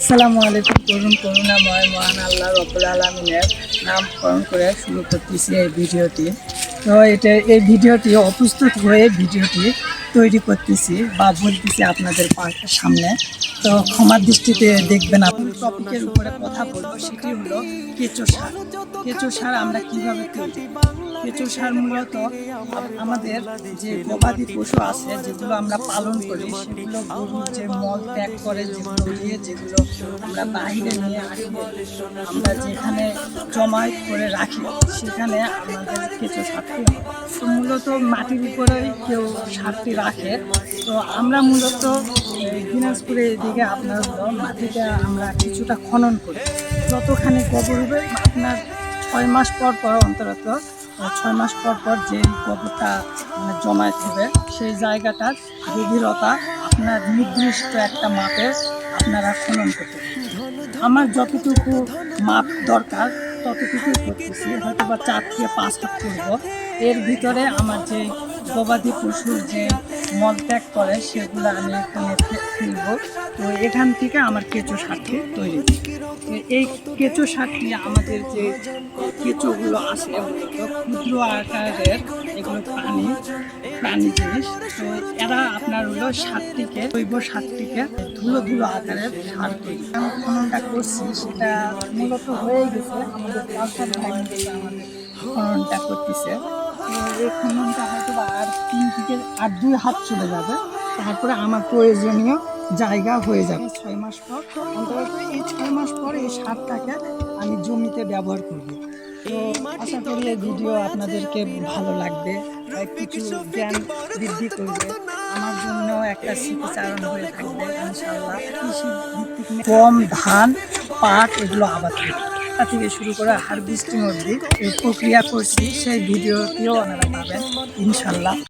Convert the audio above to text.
আসসালামু আলাইকুম, করুন, করুণাময়, মহান আল্লাহ রব্বুল আলমিনের নামকরণ করে শুরু করতেছি এই ভিডিওটি। তো এটা, এই ভিডিওটি অপ্রস্তুত হয়ে ভিডিওটি তৈরি করতেছি বা বলতেছি আপনাদের সামনে। তো ক্ষমার দৃষ্টিতে দেখবেন আপনি টপিকের উপরে কথা বলব, সেটি হলো কেঁচো সার। কেঁচো সার আমরা কীভাবে তৈরি কেঁচো সার মূলত আমাদের যে গবাদি পশু আছে যেগুলো আমরা পালন করি সেগুলো যে মল ত্যাগ করে যেগুলো নিয়ে যেগুলো আমরা বাইরে নিয়ে আসি আমরা যেখানে জমায়েত করে রাখি সেখানে আমাদের কেঁচো সারটি তো মূলত মাটির উপরেই কেউ সারটি রাখে। তো আমরা মূলত এই দিনাজপুরের এদিকে আপনার মাটিটা আমরা কিছুটা খনন করি। যতখানি গোবর হবে আপনার ছয় মাস পর পর অন্তত আহ, ছয় মাস পর পর যে গোবরটা মানে জমায়েত হবে, সেই জায়গাটার গভীরতা, আপনার নির্দিষ্ট একটা মাপে আপনারা খনন করতে আমার যতটুকু মাপ দরকার, ততটুকুই করতেছি। হয়তো বা চার থেকে পাঁচটা হাত এর ভিতরে আমার যে গবাদি পশুর যে মল ত্যাগ করে, সেগুলো আমি এখানে ফেলব। তো এখান থেকে আমার কেঁচো সারটি তৈরি এই কেঁচো সারটি আমাদের যে কেঁচোগুলো আছে ক্ষুদ্র আকারের, এগুলো প্রাণী প্রাণী জিনিস। তো এরা আপনার হলো সারটিকে, জৈব সারটিকে ধুলো ধুলো আকারের সার তৈরি। খননটা করছি, সেটা মূলত হয়ে গেছে। আমাদের খননটা করতেছে। হয়তো আর তিন থেকে আর দুই হাত চলে যাবে। তারপরে আমার প্রয়োজনীয় জায়গা হয়ে যাবে। ছয় মাস পর, অন্তত এই ছয় মাস পর এই সারটাকে আমি জমিতে ব্যবহার করব। তো আশা করি এই ভিডিও আপনাদেরকে ভালো লাগবে। কিছু জ্ঞান বৃদ্ধি করবে। আমার জন্য একটা স্মৃতিচারণ হয়ে থাকবে ইনশাল্লাহ কৃষি ভিত্তিক গম, ধান, পাট, এগুলো আবাদ করি তা থেকে শুরু করে হারভেস্টিং অবধি এই প্রক্রিয়া করছি সেই ভিডিওটিও আপনারা পাবেন ইনশাল্লাহ।